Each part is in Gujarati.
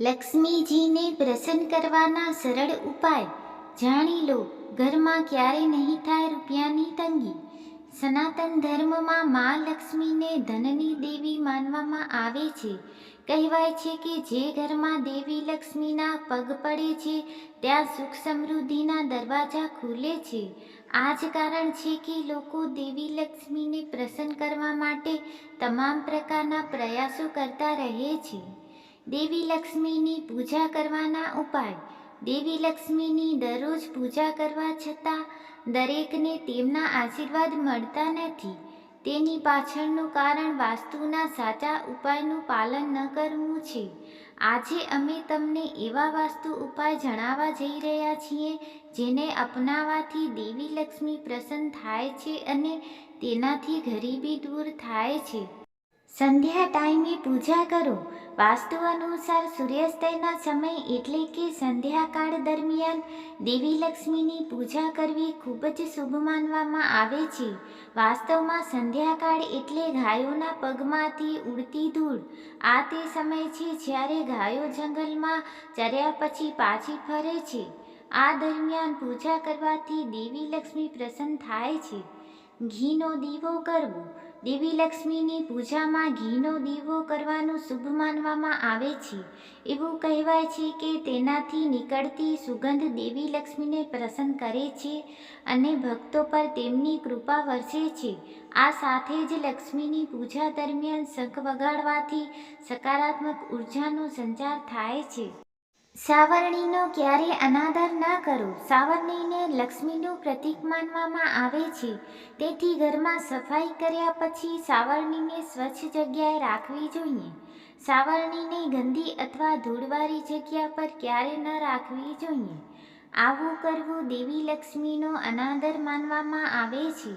લક્ષ્મીજીને પ્રસન્ન કરવાના સરળ ઉપાય જાણી લો. ઘરમાં ક્યારે નહીં થાય રૂપિયાની તંગી. સનાતન ધર્મમાં મા લક્ષ્મીને ધનની દેવી માનવામાં આવે છે. કહેવાય છે કે જે ઘરમાં દેવી લક્ષ્મીના પગ પડે છે, ત્યાં સુખ સમૃદ્ધિના દરવાજા ખુલે છે. આ જ કારણ છે કે લોકો દેવી લક્ષ્મીને પ્રસન્ન કરવા માટે તમામ પ્રકારના પ્રયાસો કરતા રહે છે. દેવી લક્ષ્મીની પૂજા કરવાના ઉપાય. દેવી લક્ષ્મીની દરરોજ પૂજા કરવા છતાં દરેકને તેમના આશીર્વાદ મળતા નથી. તેની પાછળનું કારણ વાસ્તુના સાચા ઉપાયનું પાલન ન કરવું છે. આજે અમે તમને એવા વાસ્તુ ઉપાય જણાવવા જઈ રહ્યા છીએ જેને અપનાવવાથી દેવી લક્ષ્મી પ્રસન્ન થાય છે અને તેનાથી ગરીબી દૂર થાય છે. સંધ્યા ટાઈમે પૂજા કરો. વાસ્તુ અનુસાર સૂર્યાસ્તયના સમય એટલે કે સંધ્યાકાળ દરમિયાન દેવી લક્ષ્મીની પૂજા કરવી ખૂબ જ શુભ માનવામાં આવે છે. વાસ્તવમાં સંધ્યાકાળ એટલે ગાયોના પગમાંથી ઉડતી ધૂળ. આ તે સમય છે જ્યારે ગાયો જંગલમાં ચર્યા પછી પાછી ફરે છે. આ દરમિયાન પૂજા કરવાથી દેવી લક્ષ્મી પ્રસન્ન થાય છે. ઘીનો દીવો કરવો. દેવી લક્ષ્મીની પૂજામાં ઘીનો દીવો કરવાનું શુભ માનવામાં આવે છે. એવું કહેવાય છે કે તેનાથી નીકળતી સુગંધ દેવી લક્ષ્મીને પ્રસન્ન કરે છે અને ભક્તો પર તેમની કૃપા વરસે છે. આ સાથે જ લક્ષ્મીની પૂજા દરમિયાન શંખ વગાડવાથી સકારાત્મક ઉર્જાનો સંચાર થાય છે. સાવરણીનો ક્યારે અનાદર ન કરો? સાવરણીને લક્ષ્મીનું પ્રતીક માનવામાં આવે છે. તેથી ઘરમાં સફાઈ કર્યા પછી સાવરણીને સ્વચ્છ જગ્યાએ રાખવી જોઈએ. સાવરણીને ગંદી અથવા ધૂળવાળી જગ્યા પર ક્યારે ન રાખવી જોઈએ. આવું કરવું દેવી લક્ષ્મીનો અનાદર માનવામાં આવે છે.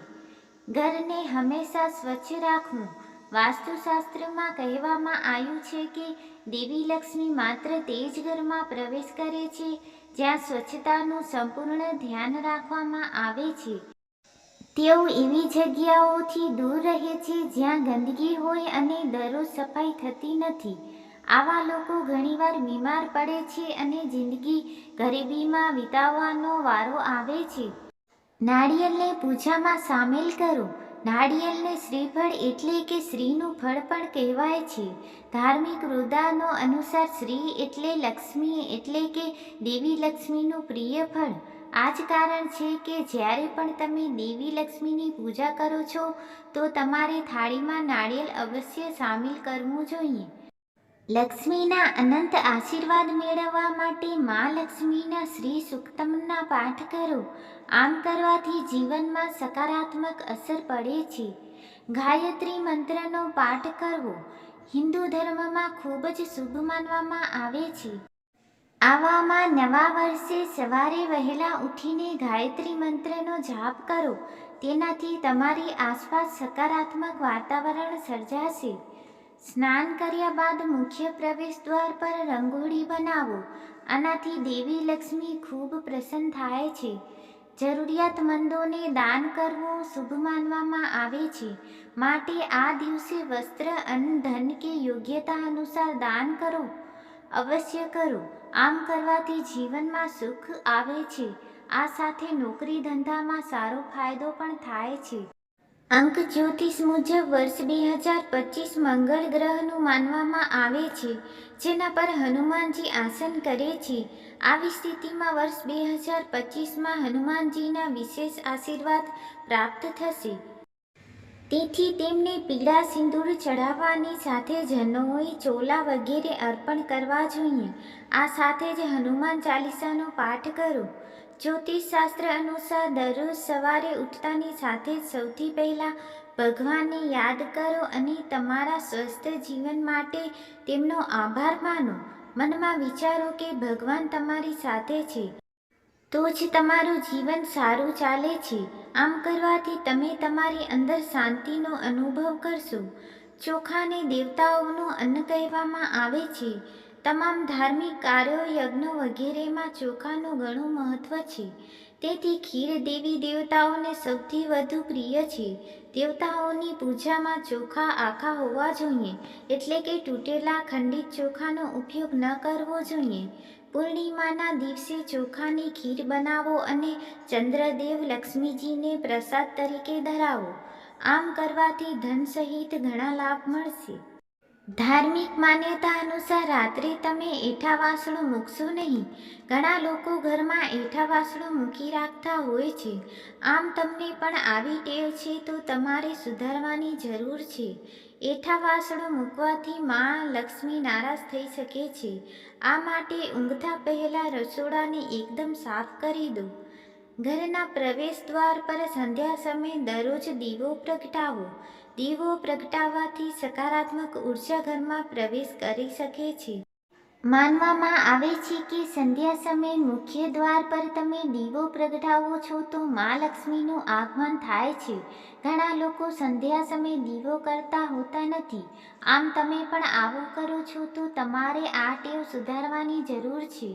ઘરને હંમેશા સ્વચ્છ રાખવું વાસ્તુશાસ્ત્રમાં કહેવામાં આવ્યું છે કે દેવી લક્ષ્મી માત્ર તે જ ઘરમાં પ્રવેશ કરે છે, જ્યાં સ્વચ્છતાનું સંપૂર્ણ ધ્યાન રાખવામાં આવે છે. તેઓ એવી જગ્યાઓથી દૂર રહે છે જ્યાં ગંદકી હોય અને દરરોજ સફાઈ થતી નથી. આવા લોકો ઘણીવાર બીમાર પડે છે અને જિંદગી ગરીબીમાં વિતાવવાનો વારો આવે છે. નાળિયેરને પૂજામાં સામેલ કરો. નાળિયેરને શ્રીફળ એટલે કે શ્રીનું ફળ પણ કહેવાય છે. ધાર્મિક વૃદ્ધાનો અનુસાર શ્રી એટલે લક્ષ્મી એટલે કે દેવી લક્ષ્મીનું પ્રિય ફળ. આ જ કારણ છે કે જ્યારે પણ તમે દેવી લક્ષ્મીની પૂજા કરો છો, તો તમારે થાળીમાં નાળિયેર અવશ્ય સામેલ કરવું જોઈએ. લક્ષ્મીના અનંત આશીર્વાદ મેળવવા માટે મા લક્ષ્મીના શ્રી સુક્તમના પાઠ કરો. આમ કરવાથી જીવનમાં સકારાત્મક અસર પડે છે. ગાયત્રી મંત્રનો પાઠ કરવો. હિન્દુ ધર્મમાં ખૂબ જ શુભ માનવામાં આવે છે. આવામાં નવા વર્ષે સવારે વહેલા ઉઠીને ગાયત્રી મંત્રનો જાપ કરો. તેનાથી તમારી આસપાસ સકારાત્મક વાતાવરણ સર્જાશે. સ્નાન કર્યા બાદ મુખ્ય પ્રવેશ દ્વાર પર રંગોળી બનાવો. આનાથી દેવી લક્ષ્મી ખૂબ પ્રસન્ન થાય છે. જરૂરિયાતમંદોને દાન કરવું શુભ માનવામાં આવે છે. માટે આ દિવસે વસ્ત્ર અન્ન, ધન કે યોગ્યતા અનુસાર દાન કરો. અવશ્ય કરો. આમ કરવાથી જીવનમાં સુખ આવે છે. આ સાથે નોકરી ધંધામાં સારો ફાયદો પણ થાય છે. અંક જ્યોતિષ મુજબ વર્ષ બે હજાર પચીસ મંગળ ગ્રહનું માનવામાં આવે છે, જેના પર હનુમાનજી આસન કરે છે. આવી સ્થિતિમાં વર્ષ બે હજાર પચીસમાં હનુમાનજીના વિશેષ આશીર્વાદ પ્રાપ્ત થશે. તેથી તેમને પીળા સિંદૂર ચઢાવવાની સાથે જનોઈ ચોલા વગેરે અર્પણ કરવા જોઈએ. આ સાથે જ હનુમાન ચાલીસાનો પાઠ કરો. જ્યોતિષ શાસ્ત્ર અનુસાર દરરોજ સવારે ઉઠતાની સાથે જ સૌથી પહેલાં ભગવાનને યાદ કરો અને તમારા સ્વસ્થ જીવન માટે તેમનો આભાર માનો. મનમાં વિચારો કે ભગવાન તમારી સાથે છે. તો જ તમારું જીવન સારું ચાલે છે. આમ કરવાથી તમે તમારી અંદર શાંતિનો અનુભવ કરશો. ચોખાને દેવતાઓનું અન્ન કહેવામાં આવે છે. તમામ ધાર્મિક કાર્યો યજ્ઞો વગેરેમાં ચોખાનું ઘણું મહત્વ છે. તેથી ખીર દેવી દેવતાઓને સૌથી વધુ પ્રિય છે. દેવતાઓની પૂજામાં ચોખા આખા હોવા જોઈએ, એટલે કે તૂટેલા ખંડિત ચોખાનો ઉપયોગ ન કરવો જોઈએ. પૂર્ણિમાના દિવસે ચોખાની ખીર બનાવો અને ચંદ્રદેવ લક્ષ્મીજીને પ્રસાદ તરીકે ધરાવો. આમ કરવાથી ધન સહિત ઘણા લાભ મળશે. ધાર્મિક માન્યતા અનુસાર રાત્રે તમે એઠા વાસણો મૂકશો નહીં. ઘણા લોકો ઘરમાં એઠા વાસણો મૂકી રાખતા હોય છે. આમ તમને પણ આવી ટેવ છે તો તમારે સુધારવાની જરૂર છે. એઠા વાસણો મૂકવાથી માં લક્ષ્મી નારાજ થઈ શકે છે. આ માટે ઊંઘતા પહેલાં રસોડાને એકદમ સાફ કરી દો. ઘરના પ્રવેશ દ્વાર પર સંધ્યા સમયે દરરોજ દીવો પ્રગટાવો. દીવો પ્રગટાવવાથી સકારાત્મક ઊર્જા ઘરમાં પ્રવેશ કરી શકે છે. માનવામાં આવે છે કે સંધ્યા સમયે મુખ્ય દ્વાર પર તમે દીવો પ્રગટાવો છો તો મા લક્ષ્મીનું આગમન થાય છે. ઘણા લોકો સંધ્યા સમયે દીવો કરતા હોતા નથી. આમ તમે પણ આવું કરો છો તો તમારે આ ટેવ સુધારવાની જરૂર છે.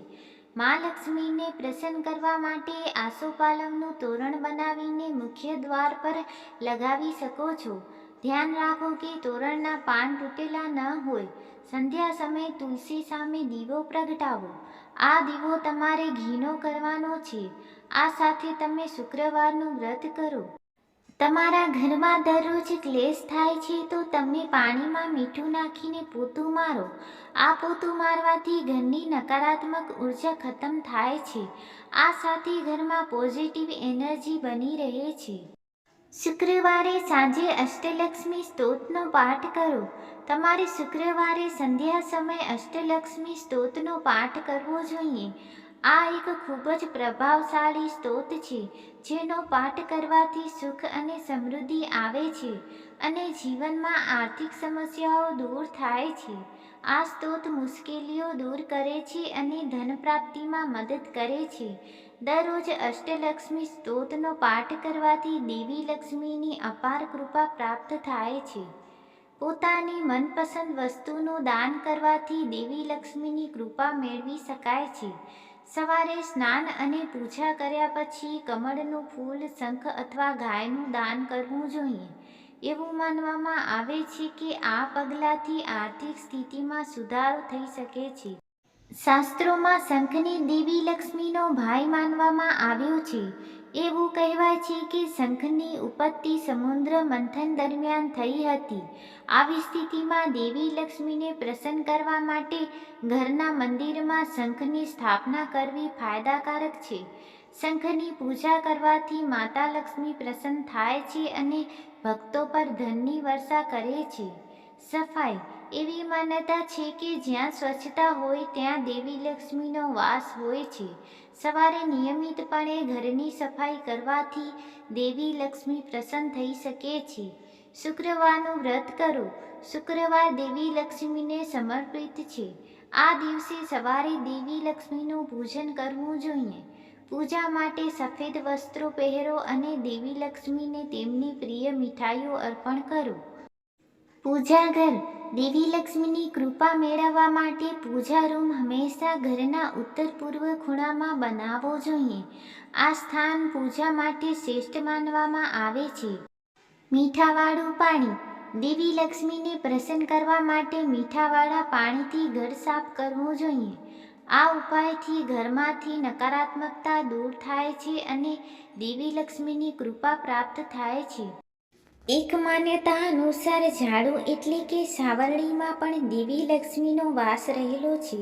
મા લક્ષ્મીને પ્રસન્ન કરવા માટે આસોપાલવનું તોરણ બનાવીને મુખ્ય દ્વાર પર લગાવી શકો છો. ધ્યાન રાખો કે તોરણના પાન તૂટેલા ન હોય. સંધ્યા સમયે તુલસી સામે દીવો પ્રગટાવો. આ દીવો તમારે ઘીનો કરવાનો છે. આ સાથે તમે શુક્રવારનું વ્રત કરો. તમારા ઘરમાં દરરોજ ક્લેશ થાય છે તો તમે પાણીમાં મીઠું નાખીને પોતું મારો. આ પોતું મારવાથી ઘરની નકારાત્મક ઊર્જા ખતમ થાય છે. આ સાથે ઘરમાં પોઝિટિવ એનર્જી બની રહે છે. શુક્રવારે સાંજે અષ્ટલક્ષ્મી સ્તોતનો પાઠ કરો. તમારે શુક્રવારે સંધ્યા સમયે અષ્ટલક્ષ્મી સ્તોતનો પાઠ કરવો જોઈએ. આ એક ખૂબ જ પ્રભાવશાળી સ્તોત છે, જેનો પાઠ કરવાથી સુખ અને સમૃદ્ધિ આવે છે અને જીવનમાં આર્થિક સમસ્યાઓ દૂર થાય છે. આ સ્તોત મુશ્કેલીઓ દૂર કરે છે અને ધન પ્રાપ્તિમાં મદદ કરે છે. દરરોજ અષ્ટલક્ષ્મી સ્તોતનો પાઠ કરવાથી દેવી લક્ષ્મીની અપાર કૃપા પ્રાપ્ત થાય છે. પોતાની મનપસંદ વસ્તુનું દાન કરવાથી દેવી લક્ષ્મીની કૃપા મેળવી શકાય છે. સવારે સ્નાન અને પૂજા કર્યા પછી કમળનું ફૂલ, શંખ અથવા ગાયનું દાન કરવું જોઈએ. એવું માનવામાં આવે છે કે આ પગલાંથી આર્થિક સ્થિતિમાં સુધારો થઈ શકે છે. શાસ્ત્રોમાં શંખને દેવી લક્ષ્મીનો ભાઈ માનવામાં આવ્યો છે. એવું કહેવાય છે કે શંખની ઉત્પત્તિ સમુદ્ર મંથન દરમિયાન થઈ હતી. આવી સ્થિતિમાં દેવી લક્ષ્મીને પ્રસન્ન કરવા માટે ઘરના મંદિરમાં શંખની સ્થાપના કરવી ફાયદાકારક છે. શંખની પૂજા કરવાથી માતા લક્ષ્મી પ્રસન્ન થાય છે અને ભક્તો પર ધનની વર્ષા કરે છે. સફાઈ એવી માન્યતા છે કે જ્યાં સ્વચ્છતા હોય ત્યાં દેવી લક્ષ્મીનો વાસ હોય છે. સવારે નિયમિતપણે ઘરની સફાઈ કરવાથી દેવી લક્ષ્મી પ્રસન્ન થઈ શકે છે. શુક્રવારનું વ્રત કરો. શુક્રવાર દેવી લક્ષ્મીને સમર્પિત છે. આ દિવસે સવારે દેવી લક્ષ્મીનું પૂજન કરવું જોઈએ. પૂજા માટે સફેદ વસ્ત્રો પહેરો અને દેવી લક્ષ્મીને તેમની પ્રિય મીઠાઈઓ અર્પણ કરો. પૂજા ઘર. દેવી લક્ષ્મીની કૃપા મેળવવા માટે પૂજા રૂમ હંમેશા ઘરના ઉત્તર પૂર્વ ખૂણામાં બનાવવો જોઈએ. આ સ્થાન પૂજા માટે શ્રેષ્ઠ માનવામાં આવે છે. મીઠાવાળું પાણી. દેવી લક્ષ્મીને પ્રસન્ન કરવા માટે મીઠાવાળા પાણીથી ઘર સાફ કરવું જોઈએ. આ ઉપાયથી ઘરમાંથી નકારાત્મકતા દૂર થાય છે અને દેવી લક્ષ્મીની કૃપા પ્રાપ્ત થાય છે. એક માન્યતા અનુસાર ઝાડુ એટલે કે સાવરણીમાં પણ દેવી લક્ષ્મીનો વાસ રહેલો છે.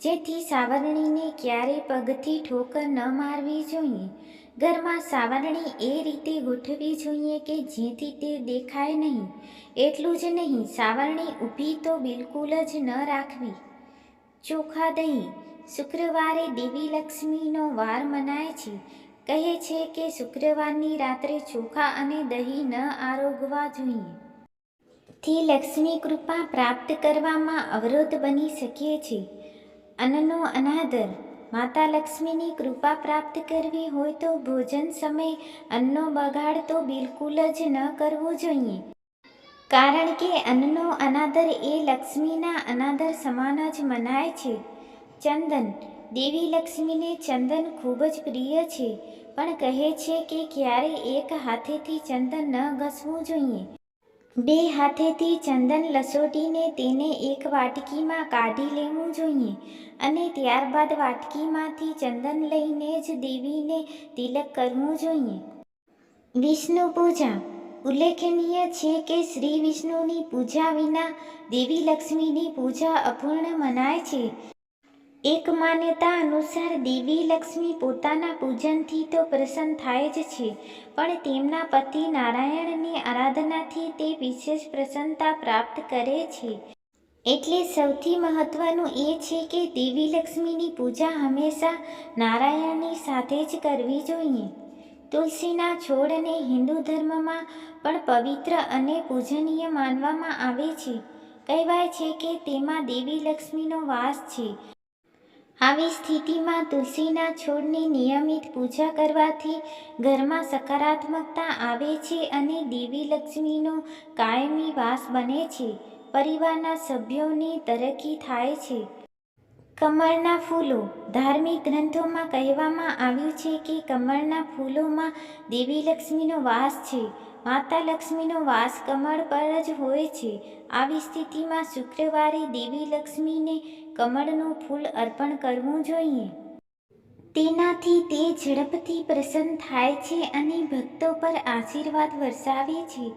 જેથી સાવરણીને ક્યારે પગથી ઠોકર ન મારવી જોઈએ. ઘરમાં સાવરણી એ રીતે ગોઠવવી જોઈએ કે જેથી તે દેખાય નહીં. એટલું જ નહીં, સાવરણી ઊભી તો બિલકુલ જ ન રાખવી. ચોખા દહીં. શુક્રવારે દેવી લક્ષ્મીનો વાર મનાય છે. કહે છે કે શુક્રવારની રાત્રે ચોખા અને દહીં ન આરોગવા જોઈએ. થી લક્ષ્મી કૃપા પ્રાપ્ત કરવામાં અવરોધ બની શકે છે. અન્નનો અનાદર. માતા લક્ષ્મીની કૃપા પ્રાપ્ત કરવી હોય તો ભોજન સમયે અન્નનો બગાડ તો બિલકુલ જ ન કરવો જોઈએ. કારણ કે અન્નનો અનાદર એ લક્ષ્મીના અનાદર સમાન જ મનાય છે. ચંદન. દેવી લક્ષ્મીને ચંદન ખૂબ જ પ્રિય છે, પણ કહે છે કે ક્યારે એક હાથેથી ચંદન ન ઘસવું જોઈએ. બે હાથેથી ચંદન લસોટીને તેને એક વાટકીમાં કાઢી લેવું જોઈએ અને ત્યારબાદ વાટકીમાંથી ચંદન લઈને જ દેવીને તિલક કરવું જોઈએ. વિષ્ણુ પૂજા. ઉલ્લેખનીય છે કે શ્રી વિષ્ણુની પૂજા વિના દેવી લક્ષ્મીની પૂજા અપૂર્ણ મનાય છે. એક માન્યતા અનુસાર દેવી લક્ષ્મી પોતાના પૂજનથી તો પ્રસન્ન થાય જ છે, પણ તેમના પતિ નારાયણની આરાધનાથી તે વિશેષ પ્રસન્નતા પ્રાપ્ત કરે છે. એટલે સૌથી મહત્વનું એ છે કે દેવી લક્ષ્મીની પૂજા હંમેશા નારાયણની સાથે જ કરવી જોઈએ. તુલસીના છોડને હિન્દુ ધર્મમાં પણ પવિત્ર અને પૂજનીય માનવામાં આવે છે. કહેવાય છે કે તેમાં દેવી લક્ષ્મીનો વાસ છે. આવી સ્થિતિમાં તુલસીના છોડની નિયમિત પૂજા કરવાથી ઘરમાં સકારાત્મકતા આવે છે અને દેવી લક્ષ્મીનો કાયમી વાસ બને છે. પરિવારના સભ્યોની તરક્કી થાય છે. કમળના ફૂલો. ધાર્મિક ગ્રંથોમાં કહેવામાં આવ્યું છે કે કમળના ફૂલોમાં દેવી લક્ષ્મીનો વાસ છે. માતા લક્ષ્મીનો વાસ કમળ પર જ હોય છે. આવી સ્થિતિમાં શુક્રવારે દેવી લક્ષ્મીને કમળનું ફૂલ અર્પણ કરવું જોઈએ. તેનાથી તે ઝડપથી પ્રસન્ન થાય છે અને ભક્તો પર આશીર્વાદ વરસાવે છે.